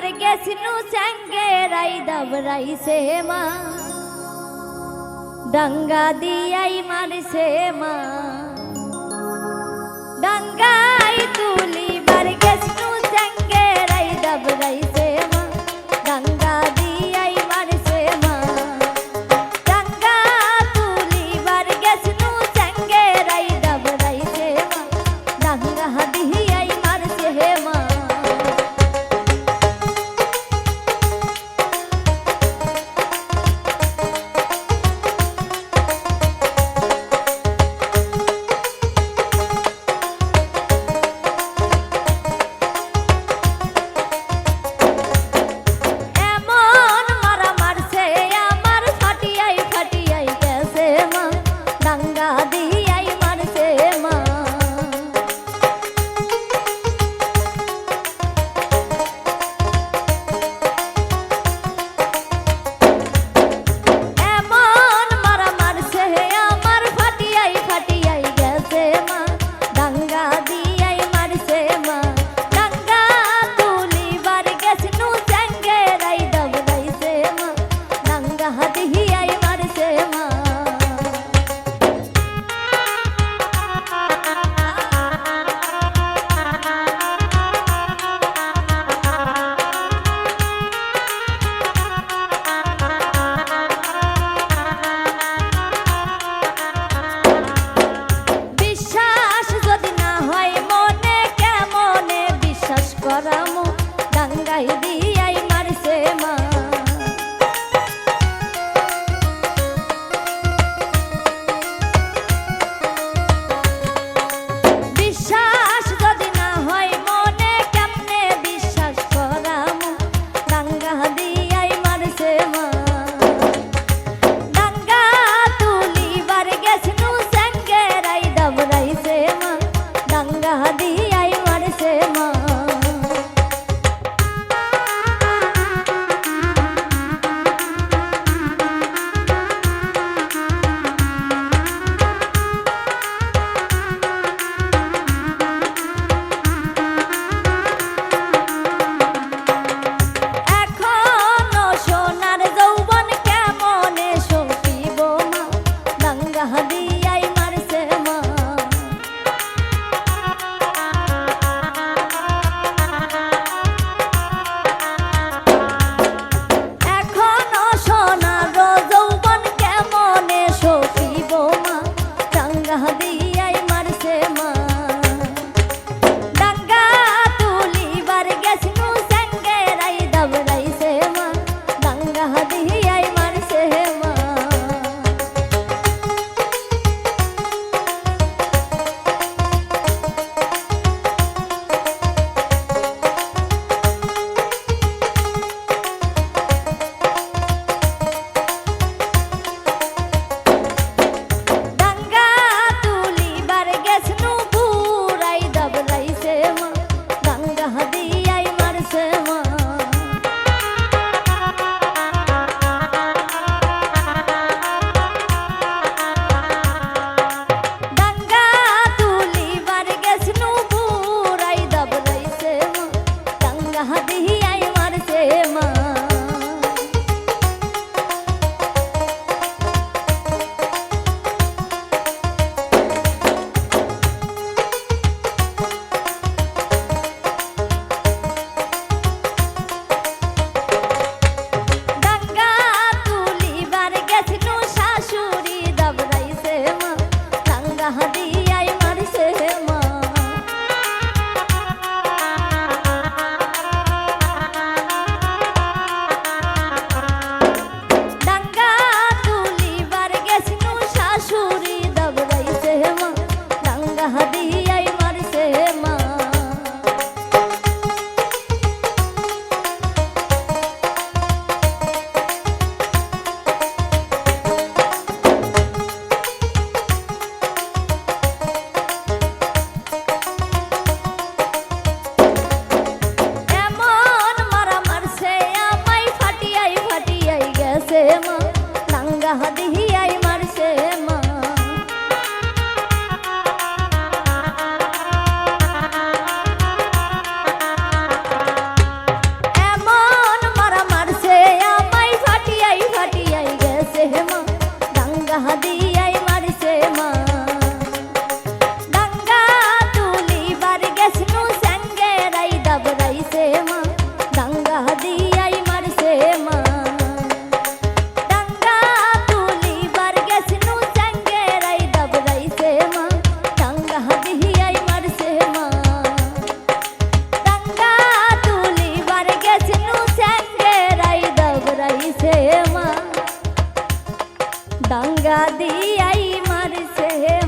বার গেছিনু সঙ্গে রাই দাবরাইছে মা ডাঙ্গা দিয়াই মারছে মা ডাঙ্গাই তুলি বার গেছিনু সঙ্গে রাই দাবরাইছে रहा दे ভাঙ্গা দিয়াই মারছে